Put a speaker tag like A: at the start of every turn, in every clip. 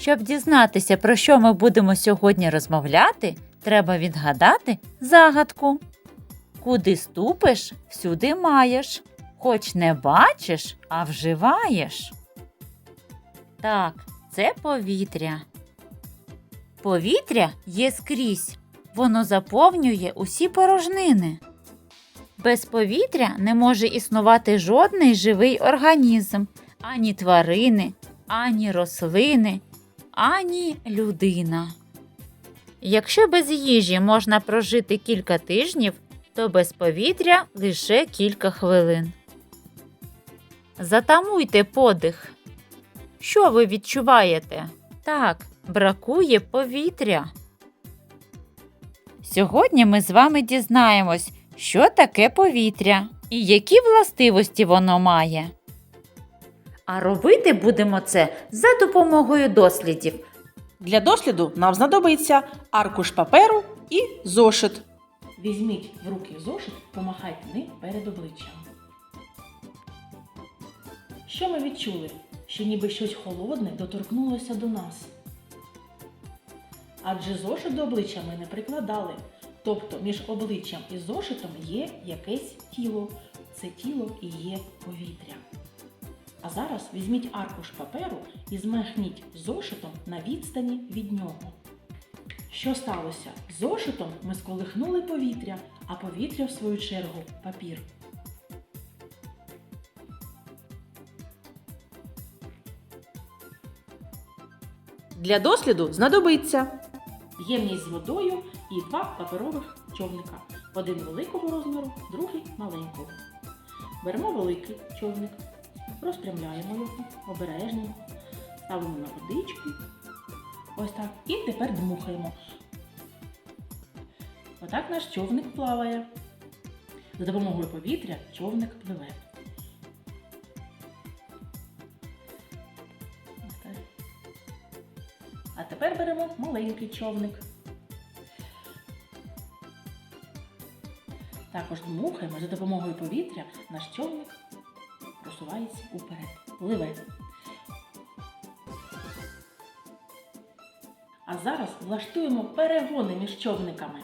A: Щоб дізнатися, про що ми будемо сьогодні розмовляти, треба відгадати загадку. Куди ступиш, всюди маєш, хоч не бачиш, а вживаєш. Так, це повітря. Повітря є скрізь. Воно заповнює усі порожнини. Без повітря не може існувати жодний живий організм, ані тварини, ані рослини, ані людина. Якщо без їжі можна прожити кілька тижнів, то без повітря лише кілька хвилин. Затамуйте подих. Що ви відчуваєте? Так, бракує повітря. Сьогодні ми з вами дізнаємось, що таке повітря і які властивості воно має. А робити будемо це за допомогою дослідів.
B: Для досліду нам знадобиться аркуш паперу і зошит. Візьміть в руки зошит, помахайте ним перед обличчям. Що ми відчули? Що ніби щось холодне доторкнулося до нас. Адже зошит до обличчя ми не прикладали. Тобто між обличчям і зошитом є якесь тіло. Це тіло і є повітря. А зараз візьміть аркуш паперу і змахніть зошитом на відстані від нього. Що сталося? Зошитом ми сколихнули повітря, а повітря, в свою чергу, папір. Для досліду знадобиться ємність з водою і два паперових човника. Один великого розміру, другий маленького. Беремо великий човник, розпрямляємо його обережно, ставимо на водичку. Ось так. І тепер дмухаємо. Отак наш човник плаває. За допомогою повітря човник пливе. А тепер беремо маленький човник. Також дмухаємо за допомогою повітря наш човник просувається уперед. Пливе. А зараз влаштуємо перегони між човниками.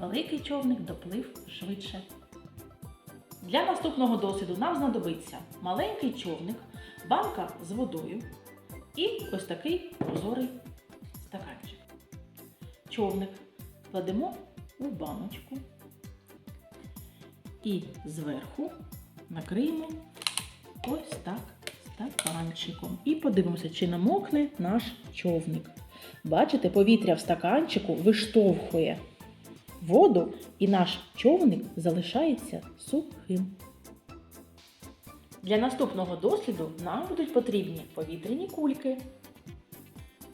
B: Великий човник доплив швидше. Для наступного досвіду нам знадобиться маленький човник, банка з водою і ось такий прозорий. Човник кладемо у баночку і зверху накриємо ось так стаканчиком. І подивимося, чи намокне наш човник. Бачите, повітря в стаканчику виштовхує воду, і наш човник залишається сухим. Для наступного досліду нам будуть потрібні повітряні кульки.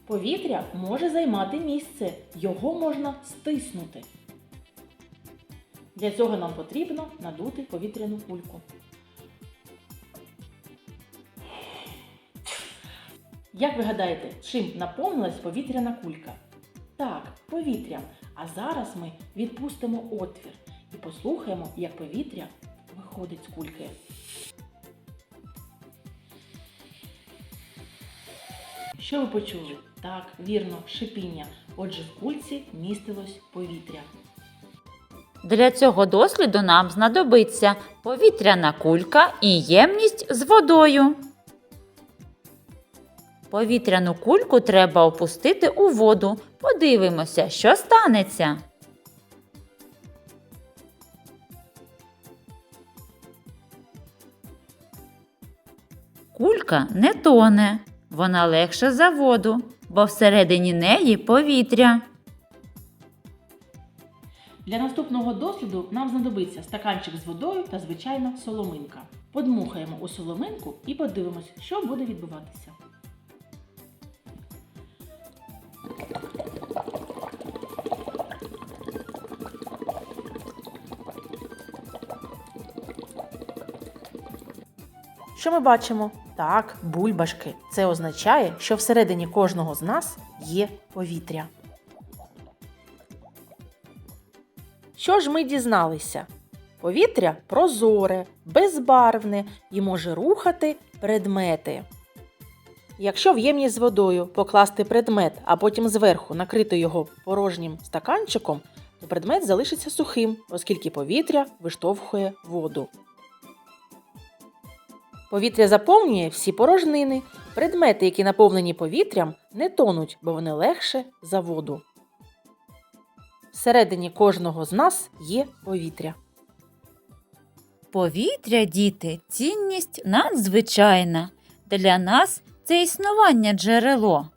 B: Повітря може займати місце, його можна стиснути. Для цього нам потрібно надути повітряну кульку. Як ви гадаєте, чим наповнилась повітряна кулька? Так, повітрям. А зараз ми відпустимо отвір і послухаємо, як повітря виходить з кульки. Що ви почули? Так, вірно, шипіння. Отже, в кульці містилось повітря.
A: Для цього досліду нам знадобиться повітряна кулька і ємність з водою. Повітряну кульку треба опустити у воду. Подивимося, що станеться. Кулька не тоне. Вона легша за воду, бо всередині неї повітря.
B: Для наступного досліду нам знадобиться стаканчик з водою та звичайна соломинка. Подмухаємо у соломинку і подивимось, що буде відбуватися. Що ми бачимо? Так, бульбашки. Це означає, що всередині кожного з нас є повітря. Що ж ми дізналися? Повітря прозоре, безбарвне і може рухати предмети. Якщо в ємність з водою покласти предмет, а потім зверху накрити його порожнім стаканчиком, то предмет залишиться сухим, оскільки повітря виштовхує воду. Повітря заповнює всі порожнини. Предмети, які наповнені повітрям, не тонуть, бо вони легше за воду. Всередині кожного з нас є повітря.
A: Повітря, діти, цінність надзвичайна. Для нас це існування джерело.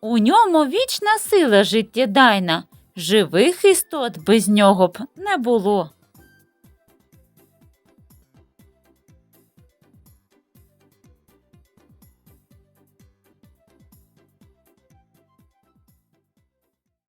A: У ньому вічна сила життєдайна. Живих істот без нього б не було.